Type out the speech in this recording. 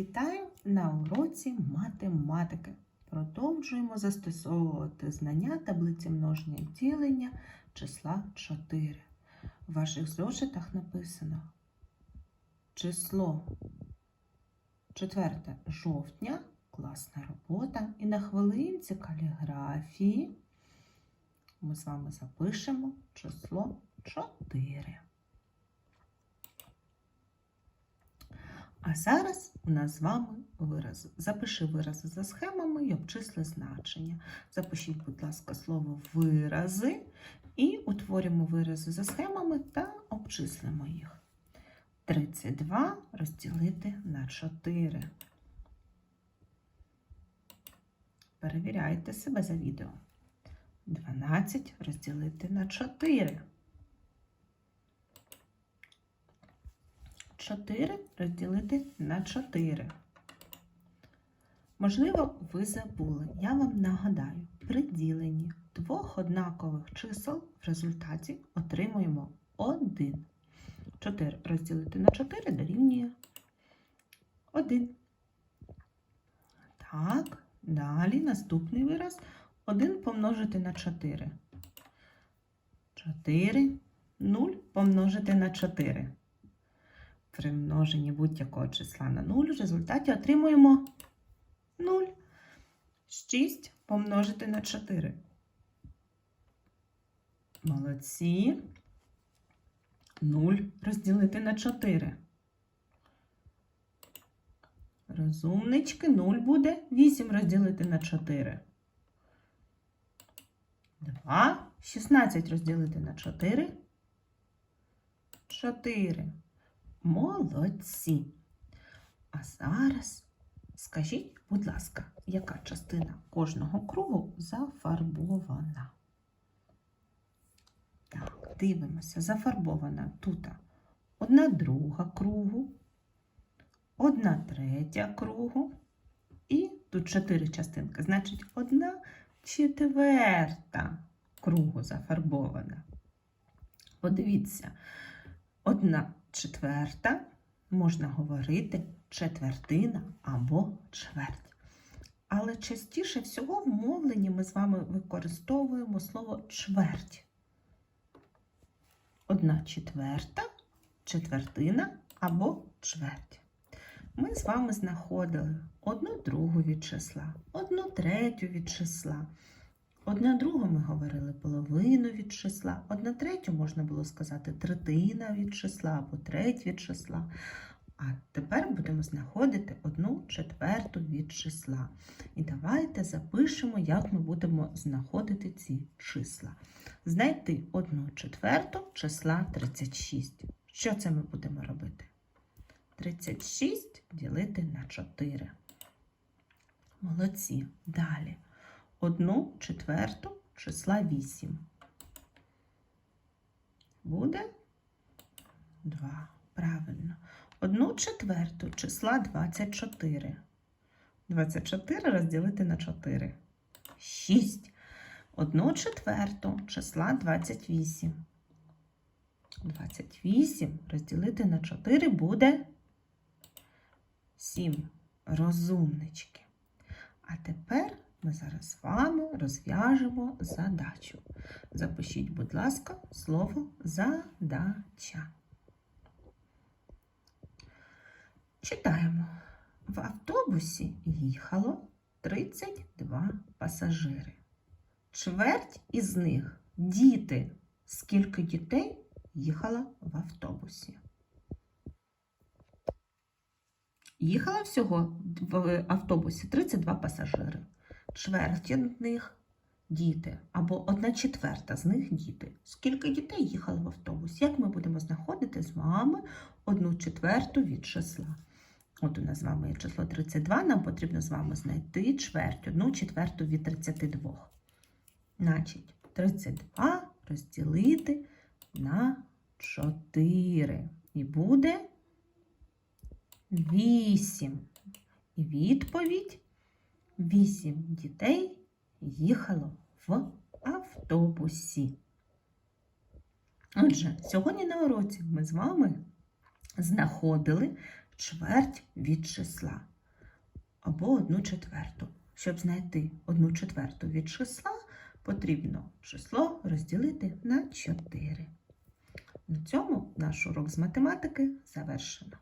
Вітаю на уроці математики. Продовжуємо застосовувати знання таблиці множення ділення числа 4. В ваших зошитах написано число 4 жовтня, класна робота. І на хвилинці каліграфії ми з вами запишемо число 4. А зараз у нас з вами вирази. Запиши вирази за схемами і обчисли значення. Запишіть, будь ласка, слово вирази і утворимо вирази за схемами та обчислимо їх. 32 розділити на 4. Перевіряйте себе за відео. 12 розділити на 4. 4 розділити на 4. Можливо, ви забули. Я вам нагадаю, при діленні двох однакових чисел в результаті отримуємо 1. 4 розділити на 4 дорівнює 1. Так, далі наступний вираз 1 помножити на 4. 4, 0 помножити на 4 при множенні будь-якого числа на 0 в результаті отримуємо 0. 6 помножити на 4. Молодці. 0 розділити на 4. Розумнички 0 буде 8 розділити на 4. 2. 16 розділити на 4. 4. Молодці. А зараз скажіть, будь ласка, яка частина кожного кругу зафарбована? Так, дивимося, зафарбована тут одна друга кругу, одна третя кругу і тут чотири частинки, значить, одна четверта кругу зафарбована. Подивіться, одна четверта можна говорити четвертина або чверть. Але частіше всього в мовленні ми з вами використовуємо слово чверть. Одна четверта, четвертина або чверть. Ми з вами знаходили одну другу від числа, одну третю від числа. Одна другу ми говорили половину від числа, одна третю можна було сказати третина від числа або треть від числа. А тепер будемо знаходити одну четверту від числа. І давайте запишемо, як ми будемо знаходити ці числа. Знайти одну четверту числа 36. Що це ми будемо робити? 36 ділити на 4. Молодці. Далі. Одну четверту числа 8. Буде 2. Правильно. Одну четверту числа 24. 24 розділити на 4. 6. Одну четверту числа 28. 28 розділити на 4 буде 7. Розумнички. А тепер ми зараз з вами розв'яжемо задачу. Запишіть, будь ласка, слово задача. Читаємо. В автобусі їхало 32 пасажири. Чверть із них діти. Скільки дітей їхало в автобусі? Їхало всього в автобусі 32 пасажири. Чверть з них діти, або одна четверта з них діти. Скільки дітей їхало в автобус? Як ми будемо знаходити з вами одну четверту від числа? От у нас з вами є число 32, нам потрібно з вами знайти чверть, одну четверту від 32. Значить, 32 розділити на 4. І буде 8. І відповідь 8 дітей їхало в автобусі. Отже, сьогодні на уроці ми з вами знаходили чверть від числа або одну четверту. Щоб знайти одну четверту від числа, потрібно число розділити на 4. На цьому наш урок з математики завершено.